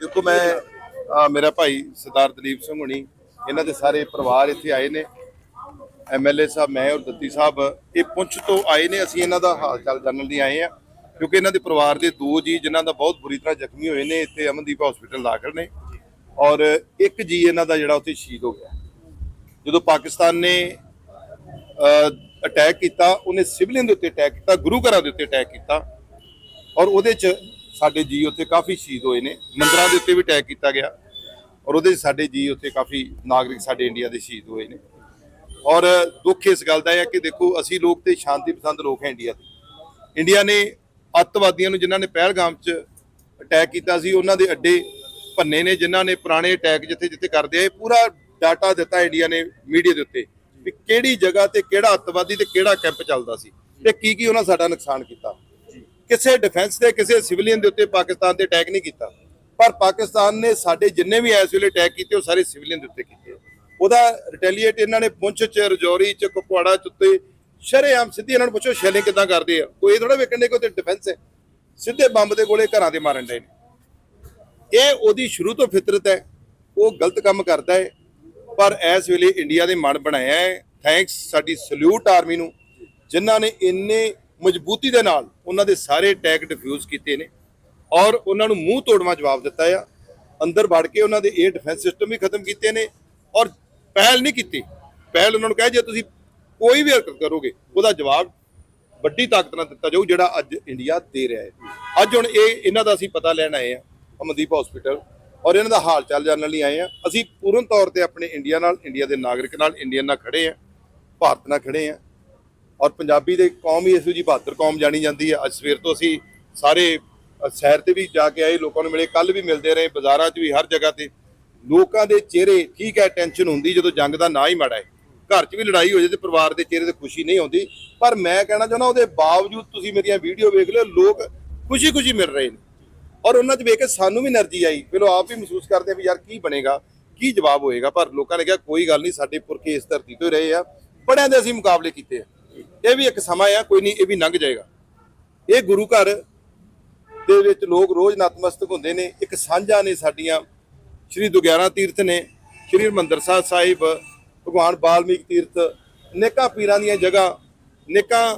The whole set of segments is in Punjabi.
ਦੇਖੋ ਮੈਂ ਮੇਰਾ ਭਾਈ ਸਰਦਾਰ ਦਲੀਪ ਸਿੰਘ ਹੁਣੀ, ਇਹਨਾਂ ਦੇ ਸਾਰੇ ਪਰਿਵਾਰ ਇੱਥੇ ਆਏ ਨੇ। ਐਮਐਲਏ ਸਾਹਿਬ, ਮੈਂ ਔਰ ਦੱਤੀ ਸਾਹਿਬ, ਇਹ ਪੁੰਛ ਤੋਂ ਆਏ ਨੇ, ਅਸੀਂ ਇਹਨਾਂ ਦਾ ਹਾਲ ਚਾਲ ਜਾਣਨ ਲਈ ਆਏ ਆ ਕਿਉਂਕਿ ਇਹਨਾਂ ਦੇ ਪਰਿਵਾਰ ਦੇ ਦੋ ਜੀ, ਜਿਨ੍ਹਾਂ ਦਾ ਬਹੁਤ ਬੁਰੀ ਤਰ੍ਹਾਂ ਜ਼ਖਮੀ ਹੋਏ ਨੇ, ਇੱਥੇ ਅਮਨਦੀਪ ਹਸਪੀਟਲ ਦਾਖਲ ਨੇ। ਔਰ ਇੱਕ ਜੀ ਇਹਨਾਂ ਦਾ ਜਿਹੜਾ ਉੱਥੇ ਸ਼ਹੀਦ ਹੋ ਗਿਆ। ਜਦੋਂ ਪਾਕਿਸਤਾਨ ਨੇ ਅਟੈਕ ਕੀਤਾ, ਉਹਨੇ ਸਿਵਲਿਅਨ ਦੇ ਉੱਤੇ ਅਟੈਕ ਕੀਤਾ, ਗੁਰੂ ਘਰਾਂ ਦੇ ਉੱਤੇ ਅਟੈਕ ਕੀਤਾ। ਔਰ ਉਹਦੇ ਚ ਸਾਡੇ ਜੀ ਉੱਥੇ ਕਾਫੀ ਸ਼ਹੀਦ ਹੋਏ ਨੇ। ਮੰਦਰਾਂ ਦੇ ਉੱਤੇ ਵੀ ਅਟੈਕ ਕੀਤਾ ਗਿਆ। ਔਰ ਉਹਦੇ 'ਚ ਸਾਡੇ ਜੀ ਉੱਥੇ ਕਾਫੀ ਨਾਗਰਿਕ ਸਾਡੇ ਇੰਡੀਆ ਦੇ ਸ਼ਹੀਦ ਹੋਏ ਨੇ। ਔਰ ਦੁੱਖ ਇਸ ਗੱਲ ਦਾ ਹੈ ਕਿ ਦੇਖੋ, ਅਸੀਂ ਲੋਕ ਤੇ ਸ਼ਾਂਤੀ ਪਸੰਦ ਲੋਕ ਹੈ ਇੰਡੀਆ ਦੇ। ਇੰਡੀਆ ਨੇ ਅੱਤਵਾਦੀਆਂ ਨੂੰ ਜਿਨ੍ਹਾਂ ਨੇ ਪਹਿਲਗਾਮ 'ਚ ਅਟੈਕ ਕੀਤਾ ਸੀ, ਉਹਨਾਂ ਦੇ ਅੱਡੇ ਭੰਨੇ ਨੇ, ਜਿਨ੍ਹਾਂ ਨੇ ਪੁਰਾਣੇ ਅਟੈਕ ਜਿੱਥੇ ਜਿੱਥੇ ਕਰਦੇ ਆਏ ਪੂਰਾ ਡਾਟਾ ਦਿੱਤਾ ਇੰਡੀਆ ਨੇ ਮੀਡੀਆ ਦੇ ਉੱਤੇ ਵੀ ਕਿਹੜੀ ਜਗ੍ਹਾ ਤੇ ਕਿਹੜਾ ਅੱਤਵਾਦੀ ਤੇ ਕਿਹੜਾ ਕੈਂਪ ਚੱਲਦਾ ਸੀ ਤੇ ਕੀ ਕੀ ਉਹਨਾਂ ਸਾਡਾ ਨੁਕਸਾਨ ਕੀਤਾ। ਕਿਸੇ ਡਿਫੈਂਸ ਦੇ, ਕਿਸੇ ਸਿਵਲੀਅਨ ਦੇ ਉੱਤੇ ਪਾਕਿਸਤਾਨ ਤੇ ਅਟੈਕ ਨਹੀਂ ਕੀਤਾ। ਪਰ ਪਾਕਿਸਤਾਨ ਨੇ ਸਾਡੇ ਜਿੰਨੇ ਵੀ ਇਸ ਵੇਲੇ ਅਟੈਕ ਕੀਤੇ, ਉਹ ਸਾਰੇ ਸਿਵਲੀਅਨ ਦੇ ਉੱਤੇ ਕੀਤੇ। ਉਹਦਾ ਰਿਟੈਲੀਏਟ ਇਹਨਾਂ ਨੇ ਪੁੰਛ ਚ, ਰਜੌਰੀ ਚ, ਕੁਪਵਾੜਾ ਚ ਉੱਤੇ ਸ਼ਰੇਆਮ ਸਿੱਧੀ ਇਹਨਾਂ ਨੂੰ ਪੁੱਛੋ, ਸ਼ੈਲਿੰਗ ਕਿਦਾਂ ਕਰਦੇ ਆ। ਕੋਈ ਇਹ ਥੋੜਾ ਵੇਖਣ ਦੇ ਕੋਈ ਤੇ ਡਿਫੈਂਸ ਹੈ। ਸਿੱਧੇ ਬੰਬ ਦੇ ਗੋਲੇ ਘਰਾਂ ਦੇ ਮਾਰਨ ਦੇ ਨੇ। ਇਹ ਉਹਦੀ ਸ਼ੁਰੂ ਤੋਂ ਫਿਤਰਤ ਹੈ। ਉਹ ਗਲਤ ਕੰਮ ਕਰਦਾ ਹੈ। ਪਰ ਇਸ ਵੇਲੇ ਇੰਡੀਆ ਦੇ ਮਨ ਬਣਾਇਆ ਹੈ। ਥੈਂਕਸ ਸਾਡੀ ਸਲੂਟ ਆਰਮੀ ਨੂੰ, ਜਿਨ੍ਹਾਂ ਨੇ ਇੰਨੇ ਮਜ਼ਬੂਤੀ ਦੇ ਨਾਲ ਉਹਨਾਂ ਦੇ ਸਾਰੇ ਅਟੈਕ ਡਿਫਿਊਜ਼ ਕੀਤੇ ਨੇ ਔਰ ਉਹਨਾਂ ਨੂੰ ਮੂੰਹ ਤੋੜਵਾ ਜਵਾਬ ਦਿੱਤਾ ਆ। ਅੰਦਰ ਵੜ ਕੇ ਉਹਨਾਂ ਦੇ 에ਅਰ ਡਿਫੈਂਸ ਸਿਸਟਮ ਵੀ ਖਤਮ ਕੀਤੇ ਨੇ ਔਰ ਪਹਿਲ ਨਹੀਂ ਕੀਤੀ। ਪਹਿਲ ਉਹਨਾਂ ਨੂੰ ਕਹੇ, ਜੇ ਤੁਸੀਂ ਕੋਈ ਵੀ ਹਰਕਤ ਕਰੋਗੇ, ਉਹਦਾ ਜਵਾਬ ਵੱਡੀ ਤਾਕਤ ਨਾਲ ਦਿੱਤਾ ਜਾਊ, ਜਿਹੜਾ ਅੱਜ ਇੰਡੀਆ ਦੇ ਰਿਹਾ ਹੈ। ਅੱਜ ਹੁਣ ਇਹ, ਇਹਨਾਂ ਦਾ ਅਸੀਂ ਪਤਾ ਲੈਣ ਆਏ ਆ, ਅਮਨਦੀਪ ਹਸਪੀਟਲ ਔਰ ਇਹਨਾਂ ਦਾ ਹਾਲ ਚਾਲ ਜਾਣਨ ਲਈ ਆਏ ਆ। ਅਸੀਂ ਪੂਰਨ ਤੌਰ ਤੇ ਆਪਣੇ ਇੰਡੀਆ ਨਾਲ, ਇੰਡੀਆ ਦੇ ਨਾਗਰਿਕ ਨਾਲ, ਇੰਡੀਅਨ ਨਾਲ ਖੜੇ ਆ, ਭਾਰਤ ਨਾਲ ਖੜੇ ਆ। ਔਰ ਪੰਜਾਬੀ ਦੇ ਕੌਮ ਹੀ ਇਸ ਜੀ ਬਹਾਦਰ ਕੌਮ ਜਾਣੀ ਜਾਂਦੀ ਹੈ। ਅੱਜ ਸਵੇਰ ਤੋਂ ਅਸੀਂ ਸਾਰੇ ਸ਼ਹਿਰ ਤੇ ਵੀ ਜਾ ਕੇ ਆਏ, ਲੋਕਾਂ ਨੂੰ ਮਿਲੇ ਕੱਲ ਵੀ ਮਿਲਦੇ ਰਹੇ, ਬਾਜ਼ਾਰਾਂ 'ਚ ਵੀ ਹਰ ਜਗ੍ਹਾ ਤੇ। ਲੋਕਾਂ ਦੇ ਚਿਹਰੇ ਠੀਕ ਹੈ ਟੈਨਸ਼ਨ ਹੁੰਦੀ ਜਦੋਂ ਜੰਗ ਦਾ ਨਾਂ ਹੀ ਮਾੜਾ ਹੈ। ਘਰ 'ਚ ਵੀ ਲੜਾਈ ਹੋ ਜੇ ਤੇ ਪਰਿਵਾਰ ਦੇ ਚਿਹਰੇ ਤੇ ਖੁਸ਼ੀ ਨਹੀਂ ਆਉਂਦੀ। ਪਰ ਮੈਂ ਕਹਿਣਾ ਚਾਹੁੰਦਾ ਉਹਦੇ ਬਾਵਜੂਦ ਤੁਸੀਂ ਮੇਰੀਆਂ ਵੀਡੀਓ ਵੇਖ ਲਿਓ, ਲੋਕ ਖੁਸ਼ੀ-ਖੁਸ਼ੀ ਮਿਲ ਰਹੇ ਨੇ। ਔਰ ਉਹਨਾਂ 'ਚ ਵੇਖ ਕੇ ਸਾਨੂੰ ਵੀ એનર્ਜੀ ਆਈ। ਚਲੋ ਆਪ ਵੀ ਮਹਿਸੂਸ ਕਰਦੇ ਆ ਵੀ ਯਾਰ ਕੀ ਬਣੇਗਾ, ਕੀ ਜਵਾਬ ਹੋਏਗਾ। ਪਰ ਲੋਕਾਂ ਨੇ ਕਿਹਾ, ਕੋਈ ਗੱਲ ਨਹੀਂ, ਸਾਡੇ ਪੁਰਖੇ ਇਸ ਧਰਤੀ ਤੋਂ ਰਹੇ ਆ। ਬੜਿਆਂ ਦੇ ਅਸੀਂ ਮੁਕਾਬਲੇ ਕੀਤੇ ਆ। ਇਹ ਵੀ ਇੱਕ ਸਮਾਂ ਆ, ਕੋਈ ਨਹੀਂ, ਇਹ ਵੀ ਲੰਘ ਜਾਏਗਾ। ਇਹ ਗੁਰੂ ਘਰ ਦੇ ਵਿੱਚ ਲੋਕ ਰੋਜ਼ ਨਤਮਸਤਕ ਹੁੰਦੇ ਨੇ। ਇੱਕ ਸਾਂਝਾ ਨੇ ਸਾਡੀਆਂ, ਸ਼੍ਰੀ ਦੁਗਿਆਰਾ ਤੀਰਥ ਨੇ, ਸ਼੍ਰੀ ਹਰਿਮੰਦਰ ਸਾਹਿਬ ਸਾਹਿਬ, ਭਗਵਾਨ ਬਾਲਮੀਕ ਤੀਰਥ, ਨੇਕਾਂ ਪੀਰਾਂ ਦੀਆਂ ਜਗ੍ਹਾ, ਨੇਕਾਂ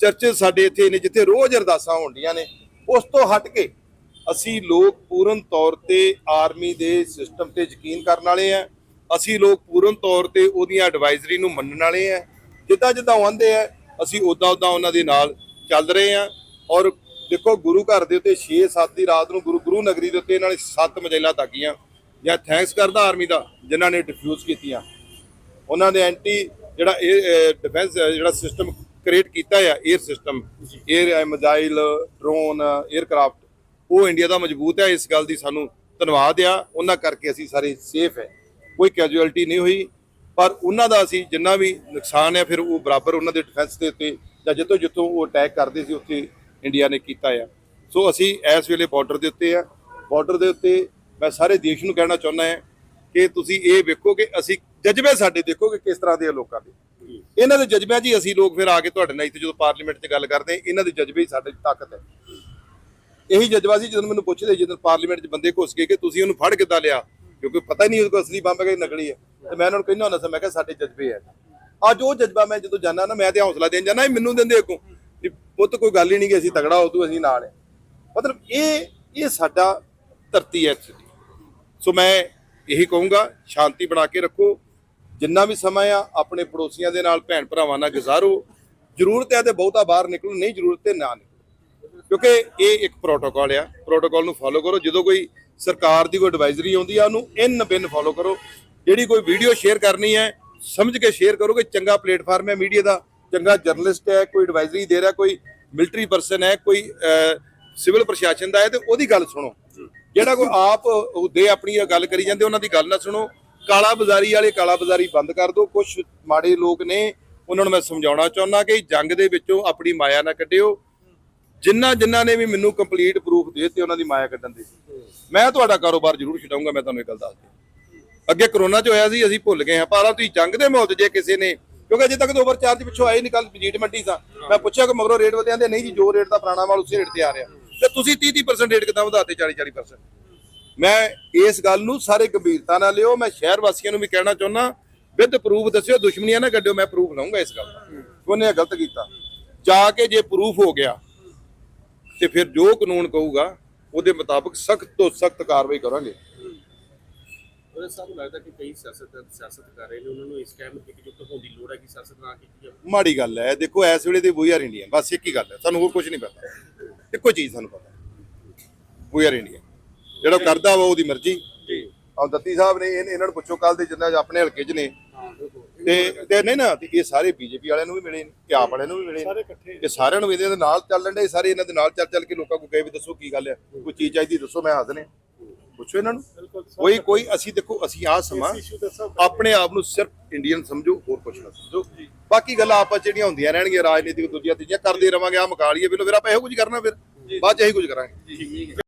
ਚਰਚੇ ਸਾਡੇ ਇੱਥੇ ਨੇ, ਜਿੱਥੇ ਰੋਜ਼ ਅਰਦਾਸਾਂ ਹੁੰਦੀਆਂ ਨੇ। ਉਸ ਤੋਂ ਹਟ ਕੇ ਅਸੀਂ ਲੋਕ ਪੂਰਨ ਤੌਰ ਤੇ ਆਰਮੀ ਦੇ ਸਿਸਟਮ ਤੇ ਯਕੀਨ ਕਰਨ ਵਾਲੇ ਆ। ਅਸੀਂ ਲੋਕ ਪੂਰਨ ਤੌਰ ਤੇ ਉਹਦੀਆਂ ਐਡਵਾਈਜ਼ਰੀ ਨੂੰ ਮੰਨਣ ਵਾਲੇ ਆ। ਜਿੱਦਾਂ ਜਿੱਦਾਂ ਉਹ ਆਂਦੇ ਆ ਅਸੀਂ ਉਦਾਂ ਉਦਾਂ ਉਹਨਾਂ ਦੇ ਨਾਲ ਚੱਲ ਰਹੇ ਆ। ਔਰ ਦੇਖੋ ਗੁਰੂ ਘਰ ਦੇ ਉੱਤੇ 6-7 ਦੀ ਰਾਤ ਨੂੰ ਗੁਰੂ ਗੁਰੂ ਨਗਰੀ ਦੇ ਉੱਤੇ ਇਹਨਾਂ ਨੇ 7 ਮਜੈਲਾ ਤੱਕੀਆਂ। ਜਾਂ ਥੈਂਕਸ ਕਰਦਾ ਆਰਮੀ ਦਾ ਜਿਨ੍ਹਾਂ ਨੇ ਡਿਫਿਊਜ਼ ਕੀਤੀਆਂ। ਉਹਨਾਂ ਨੇ ਐਂਟੀ ਜਿਹੜਾ ਇਹ ਡਿਫੈਂਸ ਜਿਹੜਾ ਸਿਸਟਮ ਕ੍ਰੀਏਟ ਕੀਤਾ ਆ air system air missile drone aircraft ਉਹ ਇੰਡੀਆ ਦਾ ਮਜ਼ਬੂਤ ਹੈ ਇਸ ਗੱਲ ਦੀ ਸਾਨੂੰ ਧੰਨਵਾਦ ਆ। ਉਹਨਾਂ ਕਰਕੇ ਅਸੀਂ ਸਾਰੇ ਸੇਫ ਹੈ ਕੋਈ ਕੈਜੂਅਲਟੀ ਨਹੀਂ ਹੋਈ। ਪਰ ਉਹਨਾਂ ਦਾ ਅਸੀਂ ਜਿੰਨਾ ਵੀ ਨੁਕਸਾਨ ਹੈ, ਫਿਰ ਉਹ ਬਰਾਬਰ ਉਹਨਾਂ ਦੇ ਡਿਫੈਂਸ ਦੇ ਉੱਤੇ ਜਾਂ ਜਿੱਥੋਂ ਜਿੱਥੋਂ ਉਹ ਅਟੈਕ ਕਰਦੇ ਸੀ, ਉੱਥੇ ਇੰਡੀਆ ਨੇ ਕੀਤਾ ਆ। ਸੋ ਅਸੀਂ ਇਸ ਵੇਲੇ ਬਾਰਡਰ ਦੇ ਉੱਤੇ ਆ। ਬਾਰਡਰ ਦੇ ਉੱਤੇ ਮੈਂ ਸਾਰੇ ਦੇਸ਼ ਨੂੰ ਕਹਿਣਾ ਚਾਹੁੰਦਾ ਹਾਂ ਕਿ ਤੁਸੀਂ ਇਹ ਵੇਖੋ ਕਿ ਅਸੀਂ ਜਜ਼ਬੇ ਸਾਡੇ ਦੇਖੋ ਕਿ ਕਿਸ ਤਰ੍ਹਾਂ ਦੇ ਆ ਲੋਕਾਂ ਦੇ। ਇਹਨਾਂ ਦੇ ਜਜ਼ਬਿਆਂ 'ਚ ਹੀ ਅਸੀਂ ਲੋਕ ਫਿਰ ਆ ਕੇ ਤੁਹਾਡੇ ਨਾਲ ਇੱਥੇ ਜਦੋਂ ਪਾਰਲੀਮੈਂਟ 'ਚ ਗੱਲ ਕਰਦੇ ਹਾਂ ਇਹਨਾਂ ਦੇ ਜਜ਼ਬੇ ਹੀ ਸਾਡੇ 'ਚ ਤਾਕਤ ਹੈ। ਇਹੀ ਜਜ਼ਬਾ ਸੀ ਜਦੋਂ ਮੈਨੂੰ ਪੁੱਛਦੇ, ਜਦੋਂ ਪਾਰਲੀਮੈਂਟ 'ਚ ਬੰਦੇ ਘੁਸ ਗਏ ਕਿ ਤੁਸੀਂ ਉਹਨੂੰ ਫੜ ਕਿੱਦਾਂ ਲਿਆ? ਕਿਉਂਕਿ ਪਤਾ ਹੀ ਨਹੀਂ ਉਹਦੇ ਕੋਲ ਅਸਲੀ ਬੰਬ ਹੈ ਕਿ ਨਕਲੀ ਹੈ। ਤੇ ਮੈਂ ਉਹਨਾਂ ਨੂੰ ਕਹਿੰਦਾ ਹੁੰਦਾ ਸੀ, ਮੈਂ ਕਿਹਾ ਸਾਡੇ ਜਜ਼ਬੇ ਹੈ ਅੱਜ ਉਹ ਜਜ਼ਬਾ ਮੈਂ ਜਦੋਂ ਜਾਣਾ ਨਾ, ਮੈਂ ਤੇ ਹੌਸਲਾ ਦੇਣ ਜਾਣਾ ਮੈਨੂੰ ਦਿੰਦੇ ਅੱਗੋਂ ਪੁੱਤ ਕੋਈ ਗੱਲ ਹੀ ਨਹੀਂ ਕਿ ਅਸੀਂ ਤਗੜਾ ਹੋ, ਤੂੰ ਅਸੀਂ ਨਾਲ ਹੈ ਮਤਲਬ ਇਹ ਇਹ ਸਾਡਾ ਧਰਤੀ ਹੈ ਇੱਥੇ। ਸੋ ਮੈਂ ਇਹੀ ਕਹੂੰਗਾ, ਸ਼ਾਂਤੀ ਬਣਾ ਕੇ ਰੱਖੋ। ਜਿੰਨਾ ਵੀ ਸਮਾਂ ਆ, ਆਪਣੇ ਪੜੋਸੀਆਂ ਦੇ ਨਾਲ, ਭੈਣ ਭਰਾਵਾਂ ਨਾਲ ਗੁਜ਼ਾਰੋ। ਜ਼ਰੂਰਤ ਹੈ ਤੇ ਬਹੁਤਾ ਬਾਹਰ ਨਿਕਲੋ, ਨਹੀਂ ਜ਼ਰੂਰਤ ਤੇ ਨਾ ਨਿਕਲੋ। ਕਿਉਂਕਿ ਇਹ ਇੱਕ ਪ੍ਰੋਟੋਕਾਲ ਆ। ਪ੍ਰੋਟੋਕਾਲ ਨੂੰ ਫਾਲੋ ਕਰੋ। ਜਦੋਂ ਕੋਈ ਸਰਕਾਰ ਦੀ ਕੋਈ ਐਡਵਾਈਜ਼ਰੀ ਆਉਂਦੀ ਆ, ਉਹਨੂੰ ਇਨ ਬਿਨ ਫਾਲੋ ਕਰੋ। ਜਿਹੜੀ ਕੋਈ ਵੀਡੀਓ ਸ਼ੇਅਰ ਕਰਨੀ ਹੈ, ਸਮਝ ਕੇ ਸ਼ੇਅਰ ਕਰੋ ਕਿ ਚੰਗਾ ਪਲੇਟਫਾਰਮ ਹੈ ਮੀਡੀਆ ਦਾ, ਚੰਗਾ ਜਰਨਲਿਸਟ ਹੈ, ਕੋਈ ਐਡਵਾਈਜ਼ਰੀ ਦੇ ਰਿਹਾ, ਕੋਈ ਮਿਲਟਰੀ ਪਰਸਨ ਹੈ, ਕੋਈ ਸਿਵਲ ਪ੍ਰਸ਼ਾਸਨ ਦਾ ਹੈ, ਤੇ ਉਹਦੀ ਗੱਲ ਸੁਣੋ। ਜਿਹੜਾ ਕੋਈ ਆਪ ਉਹਦੇ ਆਪਣੀ ਗੱਲ ਕਰੀ ਜਾਂਦੇ, ਉਹਨਾਂ ਦੀ ਗੱਲ ਨਾ ਸੁਣੋ। ਕਾਲਾ ਬਾਜ਼ਾਰੀ ਵਾਲੇ ਕਾਲਾ ਬਾਜ਼ਾਰੀ ਬੰਦ ਕਰ ਦਿਓ। ਕੁਝ ਮਾੜੇ ਲੋਕ ਨੇ, ਉਹਨਾਂ ਨੂੰ ਮੈਂ ਸਮਝਾਉਣਾ ਚਾਹੁੰਦਾ ਕਿ ਜੰਗ ਦੇ ਵਿੱਚੋਂ ਆਪਣੀ ਮਾਇਆ ਨਾ ਕੱਢਿਓ। ਜਿਨ੍ਹਾਂ ਜਿਨ੍ਹਾਂ ਨੇ ਵੀ ਮੈਨੂੰ ਕੰਪਲੀਟ ਪ੍ਰੂਫ ਦੇ ਦਿੱਤੇ, ਉਹਨਾਂ ਦੀ ਮਾਇਆ ਕੱਢਣ ਦੇ। ਮੈਂ ਤੁਹਾਡਾ ਕਾਰੋਬਾਰ ਜ਼ਰੂਰ ਛਡਾਊਂਗਾ, ਮੈਂ ਤੁਹਾਨੂੰ ਇਹ ਗੱਲ ਦੱਸ ਦਿਆਂ ਅੱਗੇ ਕਰੋਨਾ ਚ ਹੋਇਆ ਸੀ, ਅਸੀਂ ਭੁੱਲ ਗਏ ਹਾਂ। ਪਰ ਆ ਤੁਸੀਂ ਜੰਗ ਦੇ ਮੌਤ ਜੇ ਕਿਸੇ ਨੇ ਕਿਉਂਕਿ ਅਜੇ ਤੱਕ ਤਾਂ ਓਵਰ ਚਾਰਜ ਪਿੱਛੋਂ ਆਏ ਨਹੀਂ ਕੱਲ ਮਜੀਠ ਮੰਡੀ ਸਾਂ। ਮੈਂ ਪੁੱਛਿਆ ਕਿ ਮਗਰੋਂ ਰੇਟ ਵਧਿਆ ਦੇ ਨਹੀਂ ਜੀ, ਜੋ ਰੇਟ ਦਾ ਪੁਰਾਣਾ ਮਾਲ ਉਸੇ ਰੇਟ ਤੇ ਆ ਰਿਹਾ। ਤੇ ਤੁਸੀਂ 30 30% ਰੇਟ ਕਿਦਾਂ ਵਧਾਤੇ 40 40% ਮੈਂ ਇਸ ਗੱਲ ਨੂੰ ਸਾਰੇ ਗੰਭੀਰਤਾ ਨਾਲ ਲਿਓ, ਮੈਂ ਸ਼ਹਿਰ ਵਾਸੀਆਂ ਨੂੰ ਵੀ ਕਹਿਣਾ ਚਾਹੁੰਦਾ ਵਿਦ ਪ੍ਰੂਫ ਦੱਸਿਓ, ਦੁਸ਼ਮਣੀਆਂ ਨਾ ਕੱਢਿਓ, ਮੈਂ ਪ੍ਰੂਫ ਲਾਉਂਗਾ ਇਸ ਗੱਲ ਦਾ। ਉਹਨੇ ਇਹ ਗਲਤ ਕੀਤਾ। ਜਾ ਕੇ ਜੇ ਪ੍ਰੂਫ ਹੋ ਗਿਆ, ਤੇ ਫਿਰ ਜੋ ਕਾਨੂੰਨ ਕਹੂਗਾ, ਉਹਦੇ ਮੁਤਾਬਕ ਸਖਤ ਤੋਂ ਸਖਤ ਕਾਰਵਾਈ ਕਰਾਂਗੇ। ਉਹਦੇ ਸਾਨੂੰ ਲੱਗਦਾ ਕਿ ਕਈ ਸਿਆਸਤ ਸਿਆਸਤ ਕਰ ਰਹੇ ਨੇ ਉਹਨਾਂ ਨੂੰ ਇਸ ਟਾਈਮ ਇਕਜੁੱਟ ਹੋਣ ਦੀ ਲੋੜ ਹੈ ਕਿ ਸਿਆਸਤ ਨਾ ਕੀਤੀ ਜਾਵੇ। ਮਾੜੀ ਗੱਲ ਹੈ ਦੇਖੋ ਇਸ ਵੇਲੇ ਵੀ ਆਰ ਇੰਡੀਆ ਬਸ ਇੱਕ ਹੀ ਗੱਲ ਹੈ ਸਾਨੂੰ ਹੋਰ ਕੁਝ ਨਹੀਂ ਪਤਾ। ਇੱਕੋ ਚੀਜ਼ ਸਾਨੂੰ ਪਤਾ। ਆਰ ਇੰਡੀਆ ਜਿਹੜਾ ਕਰਦਾ ਵਾ ਉਹਦੀ ਮਰਜ਼ੀ। ਜੀ। ਆ ਦੱਤੀ ਸਾਹਿਬ ਨੇ ਇਹਨ- ਨੂੰ ਪੁੱਛੋ ਕੱਲ ਦੇ ਜਿੰਨਾ ਆਪਣੇ ਹਲਕੇ 'ਚ ਨੇ ਤੇ ਤੇ ਨਹੀਂ ਨਾ ਇਹ ਸਾਰੇ ਬੀਜੇਪੀ ਵਾਲਿਆਂ ਨੂੰ ਵੀ ਮਿਲੇ ਨੇ ਤੇ ਆਪ ਵਾਲਿਆਂ ਨੂੰ ਵੀ ਮਿਲੇ ਨੇ। ਇਕੱਠੇ ਇਹ ਸਾਰਿਆਂ ਨੂੰ ਇਹਦੇ ਨਾਲ ਚੱਲਣ ਦੇ ਸਾਰੇ ਇਹਨਾਂ ਦੇ ਨਾਲ ਚੱਲ ਚੱਲ ਕੇ ਲੋਕਾਂ ਕੋਲ ਗਏ ਵੀ ਦੱਸੋ ਕੀ ਗੱਲ ਹੈ ਕੋਈ ਚੀਜ਼ ਚਾਹੀਦੀ ਦੱਸੋ ਮੈਂ ਹਾਜ਼ਰ ਨੇ ਪੁੱਛੋ ਇਹਨਾਂ ਨੂੰ। ਕੋਈ ਕੋਈ ਅਸੀਂ ਦੇਖੋ ਅਸੀਂ ਆ ਸਮਾਂ ਆਪਣੇ ਆਪ ਨੂੰ ਸਿਰਫ ਇੰਡੀਅਨ ਸਮਝੋ ਹੋਰ ਕੁਛ ਨਾ ਸਮਝੋ। ਬਾਕੀ ਗੱਲਾਂ ਆਪਾਂ ਜਿਹੜੀਆਂ ਹੁੰਦੀਆਂ ਰਹਿਣਗੀਆਂ ਰਾਜਨੀਤਿਕ ਦੂਜੀਆਂ ਤੀਜੀਆਂ ਕਰਦੇ ਰਵਾਂਗੇ ਆ ਮਕਾਲੀਏ ਬਿਲੋ ਫਿਰ ਆਪਾਂ ਇਹੋ ਕੁਝ ਕਰਨਾ ਫਿਰ। ਬਾਅਦ ਚ ਇਹੀ ਕੁਝ ਕਰਾਂਗੇ।